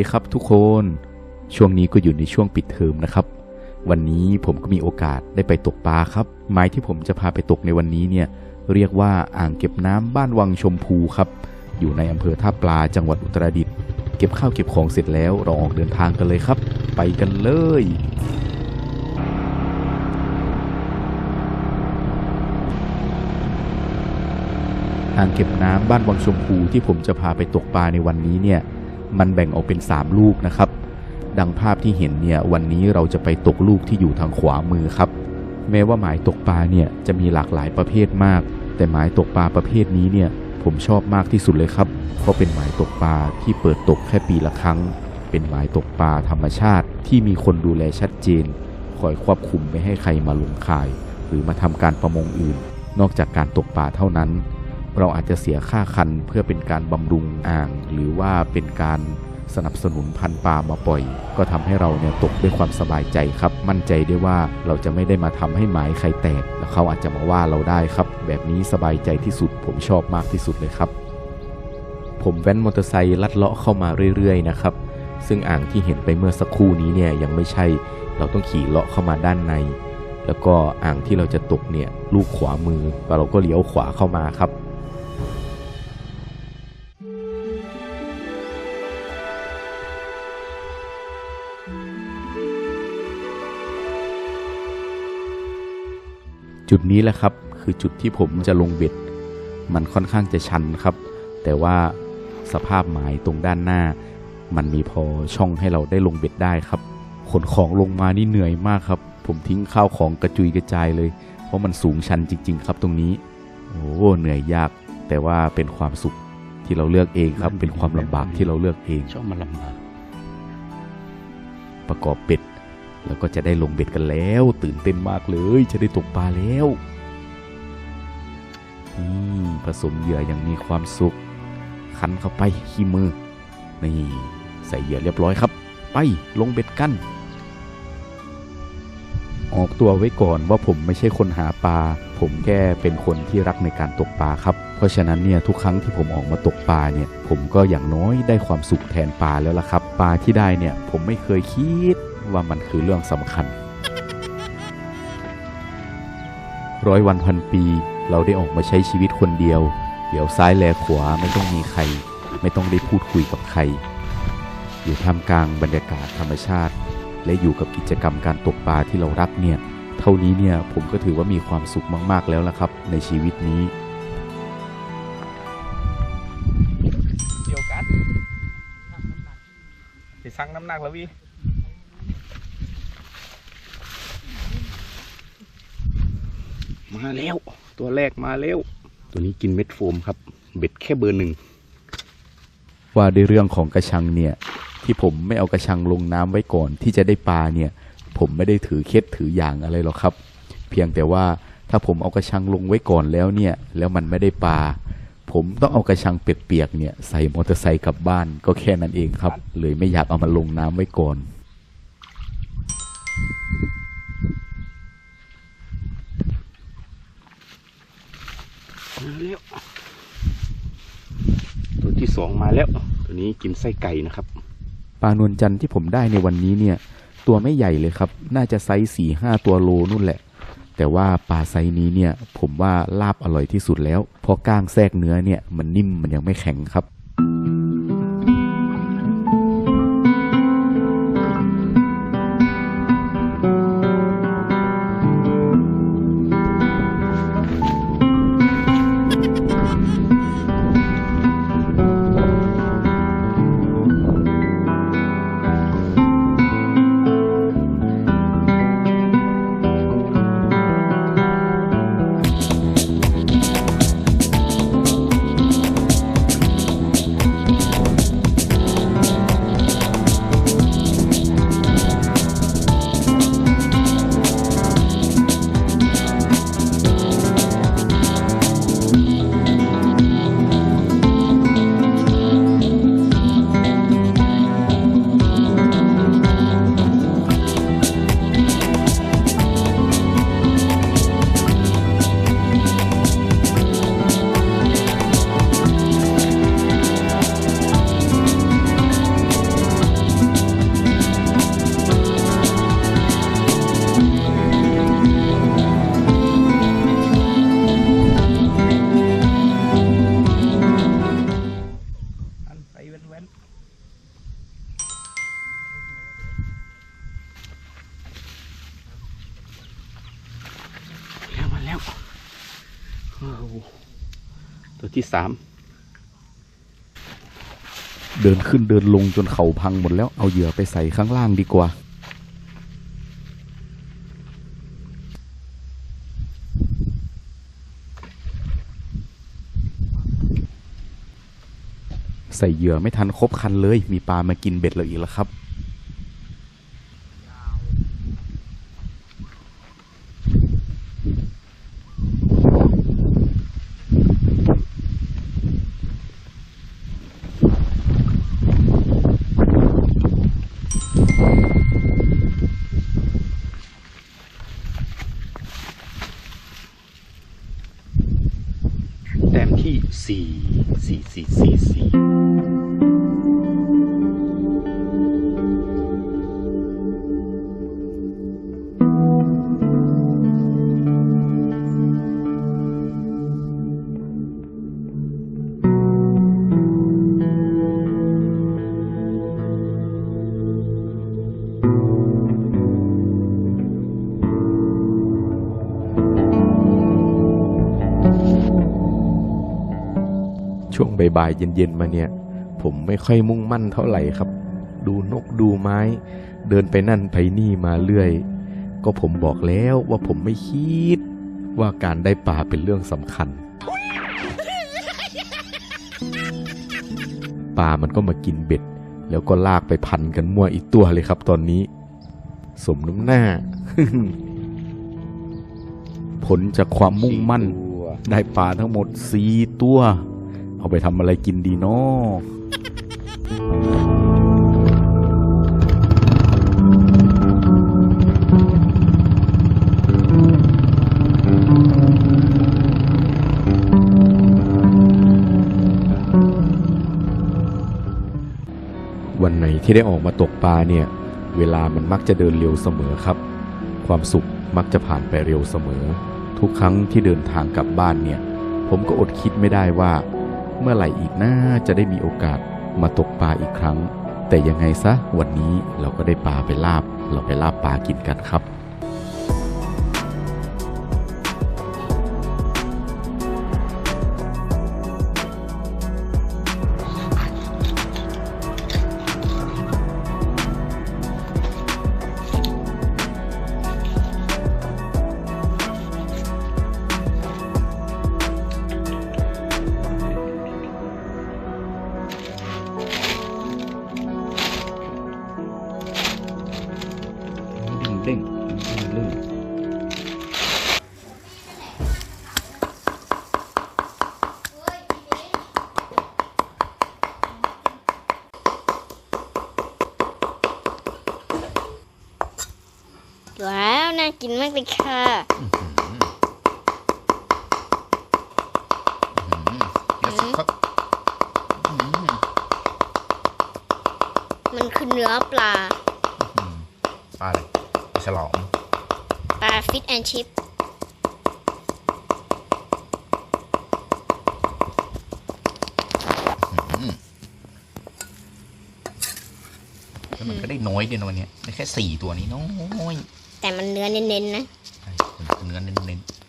ดีครับทุกคน ช่วงนี้ก็อยู่ในช่วงปิดเทอมนะครับ วันนี้ผมก็มีโอกาสได้ไปตกปลาครับ ไม้ที่ผมจะพาไปตกในวันนี้เนี่ยเรียกว่าอ่างเก็บน้ำบ้านวังชมพูครับ อยู่ในอำเภอท่าปลาจังหวัดอุตรดิตถ์เก็บข้าวเก็บของเสร็จแล้วเราออกเดินทางกันเลยครับ ไปกันเลยอ่างเก็บน้ำบ้านวังชมพูที่ผมจะพาไปตกปลาในวันนี้เนี่ย มันแบ่งออกเป็น 3 ลูกนะครับ ดังภาพที่เห็นเนี่ยวันนี้เราจะไปตกลูกที่อยู่ทางขวามือครับ แม้ว่าหมายตกปลาเนี่ยจะมีหลากหลายประเภทมาก แต่หมายตกปลาประเภทนี้เนี่ยผมชอบมากที่สุดเลยครับ เพราะเป็นหมายตกปลาที่เปิดตกแค่ปีละครั้ง เป็นหมายตกปลาธรรมชาติที่มีคนดูแลชัดเจน คอยควบคุมไม่ให้ใครมาลงข่าย หรือมาทำการประมงอื่น นอกจากการตกปลาเท่านั้น เราอาจจะเสียค่าคันเพื่อเป็นการบำรุงอ่าง หรือว่าเป็นการสนับสนุนพันปลามาปล่อย ก็ทำให้เราเนี่ยตกด้วยความสบายใจครับ มั่นใจได้ว่าเราจะไม่ได้มาทำให้หมายใครแตก แล้วเขาอาจจะมาว่าเราได้ครับ แบบนี้สบายใจที่สุด ผมชอบมากที่สุดเลยครับ ผมแว้นมอเตอร์ไซค์ลัดเลาะเข้ามาเรื่อยๆนะครับ ซึ่งอ่างที่เห็นไปเมื่อสักครู่นี้เนี่ยยังไม่ใช่ เราต้องขี่เลาะเข้ามาด้านใน แล้วก็อ่างที่เราจะตกเนี่ยลูกขวามือเราก็เลี้ยวขวาเข้ามาครับ จุดนี้แหละครับคือจุดที่ผมจะลงเบ็ด มันค่อนข้างจะชันครับ แต่ว่าสภาพหมายตรงด้านหน้า มันมีพอช่องให้เราได้ลงเบ็ดได้ครับ ขนของลงมานี่เหนื่อยมากครับ ผมทิ้งข้าวของกระจุยกระจายเลย เพราะมันสูงชันจริง ๆ ครับตรงนี้ โอ้เหนื่อยยาก แต่ว่าเป็นความสุขที่เราเลือกเองครับ เป็นความลำบากที่เราเลือกเองชอบมาลำบากประกอบเบ็ด แล้วก็จะได้ลงเบ็ดกันแล้ว ตื่นเต้นมากเลย จะได้ตกปลาแล้วอืมผสมเหยื่ออย่างมีความสุข คันเข้าไปขี้มือ นี่ ใส่เหยื่อเรียบร้อยครับ ไปลงเบ็ดกัน ออกตัวไว้ก่อนว่าผมไม่ใช่คนหาปลา ผมแค่เป็นคนที่รักในการตกปลาครับ เพราะฉะนั้นเนี่ยทุกครั้งที่ผมออกมาตกปลาเนี่ย ผมก็อย่างน้อยได้ความสุขแทนปลาแล้วล่ะครับ ปลาที่ได้เนี่ย ผมไม่เคยคิด ว่ามันคือเรื่องสำคัญ ร้อยวันพันปีเราได้ออกมาใช้ชีวิตคนเดียว เดี๋ยวซ้ายแลขวาไม่ต้องมีใคร ไม่ต้องได้พูดคุยกับใคร อยู่ท่ามกลางบรรยากาศธรรมชาติ และอยู่กับกิจกรรมการตกปลาที่เรารักเนี่ย เท่านี้เนี่ยผมก็ถือว่ามีความสุขมากๆแล้วละครับ ในชีวิตนี้เดียวกันไปสั่งน้ำหนักแล้ววิ มาแล้ว ตัวแรกมาแล้ว ตัวนี้กินเม็ดโฟมครับ เบ็ดแค่เบอร์หนึ่งว่าในเรื่องของกระชังเนี่ย ที่ผมไม่เอากระชังลงน้ำไว้ก่อนที่จะได้ปลาเนี่ย ผมไม่ได้ถือเคล็ดถืออย่างอะไรหรอกครับ เพียงแต่ว่าถ้าผมเอากระชังลงไว้ก่อนแล้วเนี่ย แล้วมันไม่ได้ปลาผมต้องเอากระชังเปียกๆเนี่ยใส่มอเตอร์ไซค์กลับบ้านก็แค่นั้นเองครับ เลยไม่อยากเอามาลงน้ำไว้ก่อน มาแล้ว ตัวที่ สองมาแล้ว ตัวนี้กินไส้ไก่นะครับ ปลานวลจันทร์ที่ผมได้ในวันนี้เนี่ย ตัวไม่ใหญ่เลยครับ น่าจะไซส์สี่ห้าตัวโลนู่นแหละ แต่ว่าปลาไซส์นี้เนี่ย ผมว่าลาบอร่อยที่สุดแล้ว เพราะก้างแทรกเนื้อเนี่ยมันนิ่มมันยังไม่แข็งครับ โอ้โหตัวที่สามเดินขึ้นเดินลงจนเขาพังหมดแล้วเอาเหยื่อไปใส่ข้างล่างดีกว่า ใส่เหยื่อไม่ทันครบคันเลย มีปลามากินเบ็ดเราอีกแล้วครับ ช่วงบ่ายๆเย็นๆมาเนี่ย ผมไม่ค่อยมุ่งมั่นเท่าไหร่ครับ ดูนกดูไม้ เดินไปนั่นไปนี่มาเรื่อย ก็ผมบอกแล้วว่าผมไม่คิด ว่าการได้ปลาเป็นเรื่องสำคัญปลามันก็มากินเบ็ด แล้วก็ลากไปพันกันมั่วอีกตัวเลยครับตอนนี้ สมน้ำหน้า ผลจากความมุ่งมั่น ได้ปลาทั้งหมดสี่ตัว เอาไปทำอะไรกินดีเนาะวันไหนที่ได้ออกมาตกปลาเนี่ย เวลามันมักจะเดินเร็วเสมอครับ ความสุขมักจะผ่านไปเร็วเสมอ ทุกครั้งที่เดินทางกลับบ้านเนี่ย ผมก็อดคิดไม่ได้ว่า เมื่อไหร่อีกน่าจะได้มีโอกาสมาตกปลาอีกครั้ง แต่ยังไงซะวันนี้เราก็ได้ปลาไปลาบ เราไปลาบปลากินกันครับ ว้าว น่ากินมากเลยค่ะเดี๋ยวสิครับมันคือเนื้อปลา ปลาอะไรปลาฉลองปลาฟิตแอนชิพแล้วมันก็ได้น้อยเดียวนะวันเนี้ยได้แค่สี่ตัวนี้น้อย แต่มันเนื้อเน้นๆนะใช่เนื้อเน้นๆ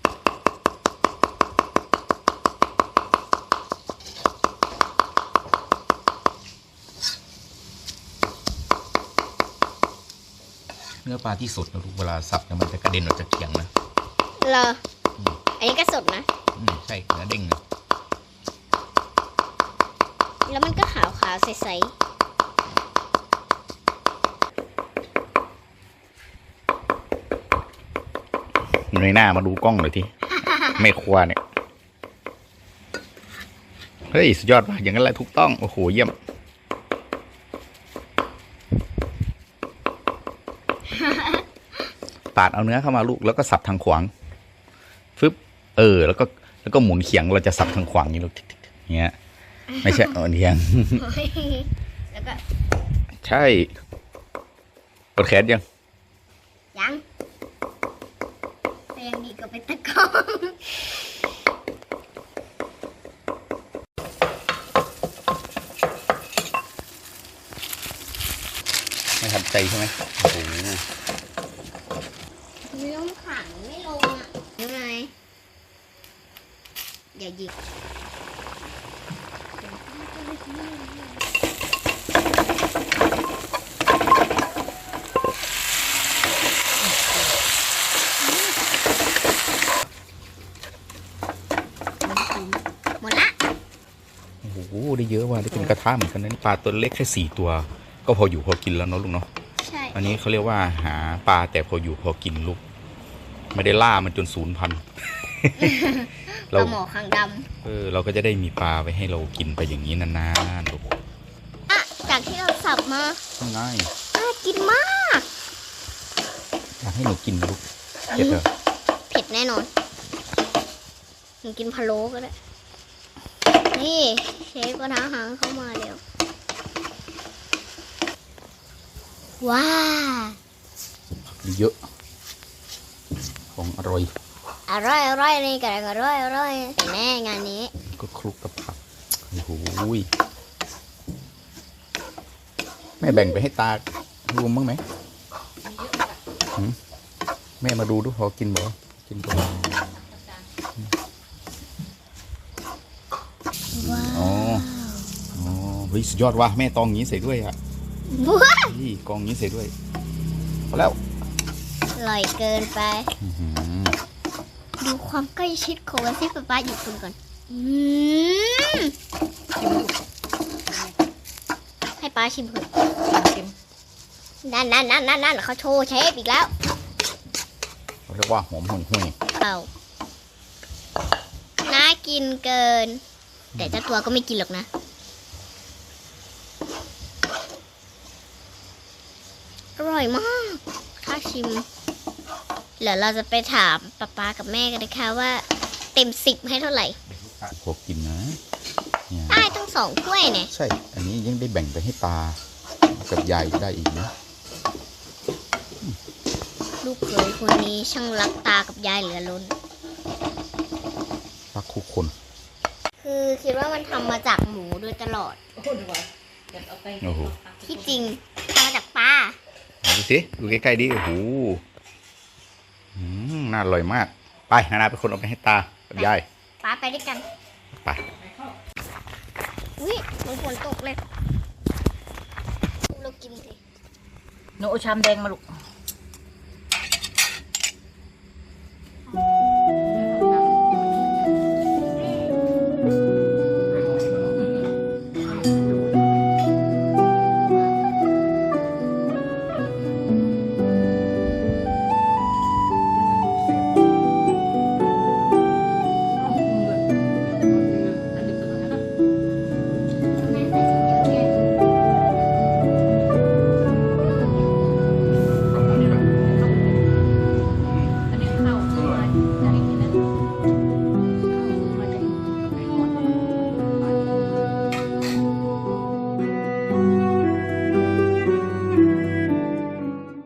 เนื้อปลาที่สดนะลูกเวลาสับเนี่ยมันจะกระเด็นออกจากเขียงนะเหรออืมอันนี้ก็สดนะ อืมใช่เนื้อเด้งนะแล้วมันก็ขาวๆใสเงยหน้ามาดูกล้องหน่อยทีแม่ครัวเนี่ย เฮ้ย สุดยอดว่ะอย่างนั้นแหละถูกต้อง โอ้โห เยี่ยม ปาดเอาเนื้อเข้ามาลูกแล้วก็สับทางขวางฟึบเออ แล้วก็แล้วก็หมุนเขียงเราจะสับทางขวางอย่างนี้ลูกทิกๆๆอย่างเงี้ย ไม่ใช่เออเทียงๆแล้วก็ใช่กดแขนยังยัง แต่มีกว่าเป็นตะกร้องไม่ทันใจใช่ไหมโอ้โหเนื้อขังไม่ลงอะยังไงเดี๋ยวหยิบ หมดละ โอ้โหได้เยอะว่ะได้เป็นกระทะเหมือนกันนะนี่ปลาตัวเล็กแค่สี่ตัว ก็พออยู่พอกินแล้วเนาะลูกเนาะใช่อันนี้เขาเรียกว่าหาปลาแต่พออยู่พอกินลูก ไม่ได้ล่ามันจนศูนย์พันธุ์ปเราลาหมอคางดเออเราก็จะได้มีปลาไว้ให้เรากินไปอย่างนี้นานๆลูกำอะจากที่เราสับมาง่ายน่ากินมากอยากให้หนูกินนะลูกเผ็ดเหรอเผ็ดแน่นอนหนูกินพะโล้ก็ได้ นี่เชฟกระทะหางเข้ามาเร็ว ว้า เยอะ ของอร่อย อร่อยอร่อยนี่กันอร่อยอร่อยแน่งานนี้ ก็คลุกกับผัก โอ้โหยแม่แบ่งไปให้ตารวมบ้างไหมหืมแม่มาดูดูพอกินบ่กินบ่ ว้า อ๋ออ๋อ เฮ้ยสุดยอดว่ะแม่ตองงี้ใส่ด้วยอะว้านี่กองงี้ใส่ด้วยพอแล้วอร่อยเกินไป อื้อหือดูความใกล้ชิดของวันที่ป๊าป๊าหยิบคุณก่อนอืมให้ป้าชิมเถอะนั่นนั่นนั่นนั่นนั่นเขาโชว์เชฟอีกแล้วเขาเรียกว่าหอมห่วยห่วยเอาน่ากินเกิน แต่เจ้าตัวก็ไม่กินหรอกนะ อร่อยมากถ้าชิม เดี๋ยวเราจะไปถามป๊าป๊ากับแม่กันนะคะว่า เต็มสิบให้เท่าไหร่พอกินนะเนี่ยได้ทั้งสองถ้วยเนี่ยใช่ อันนี้ยังได้แบ่งไปให้ตา กับยายได้อีกนะ ลูกเขยคนนี้ช่างรักตากับยายเหลือล้น รักคู่คน คือคิดว่ามันทำมาจากหมูโดยตลอด โอ้โห ที่จริง ดูสิดูใกล้ๆดิโอ้โหอืมน่าอร่อยมาก ไปนานาเป็นคนเอาไปให้ตากับยายปลาไปด้วยกัน ไปอุ้ยมันฝนตกเลย เรากินสิหนูเอาชามแดงมาลูกอ